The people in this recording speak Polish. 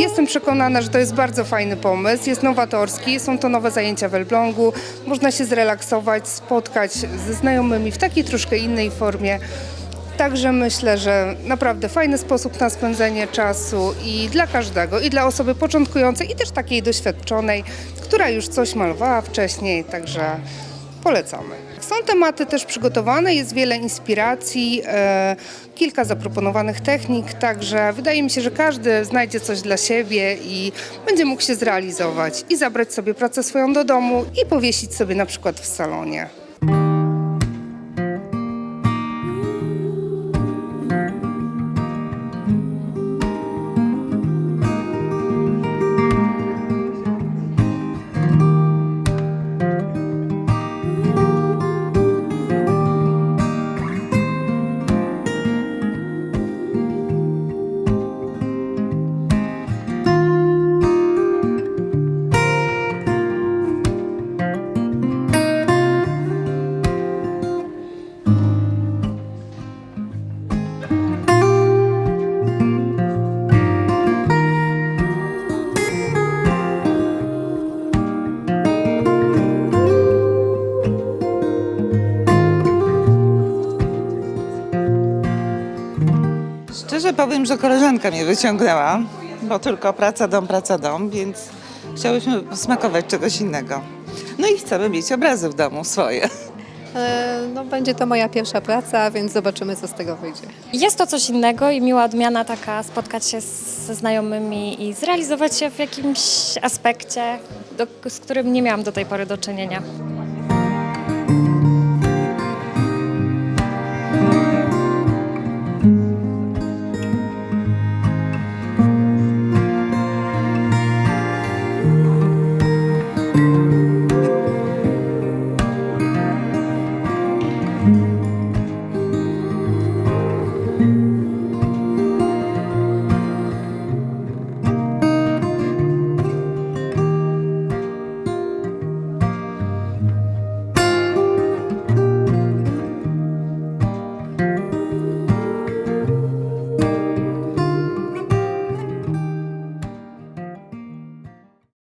jestem przekonana, że to jest bardzo fajny pomysł, jest nowatorski, są to nowe zajęcia w Elblągu, można się zrelaksować, spotkać ze znajomymi w takiej troszkę innej formie. Także myślę, że naprawdę fajny sposób na spędzenie czasu i dla każdego, i dla osoby początkującej, i też takiej doświadczonej, która już coś malowała wcześniej, także polecamy. Są tematy też przygotowane, jest wiele inspiracji, e, kilka zaproponowanych technik, także wydaje mi się, że każdy znajdzie coś dla siebie i będzie mógł się zrealizować i zabrać sobie pracę swoją do domu i powiesić sobie na przykład w salonie. Szczerze powiem, że koleżanka mnie wyciągnęła, bo tylko praca, dom, praca, dom, więc chciałyśmy smakować czegoś innego. No i chcemy mieć obrazy w domu swoje. E, No, będzie to moja pierwsza praca, więc zobaczymy, co z tego wyjdzie. Jest to coś innego i miła odmiana taka, spotkać się z- ze znajomymi i zrealizować się w jakimś aspekcie, do, z którym nie miałam do tej pory do czynienia.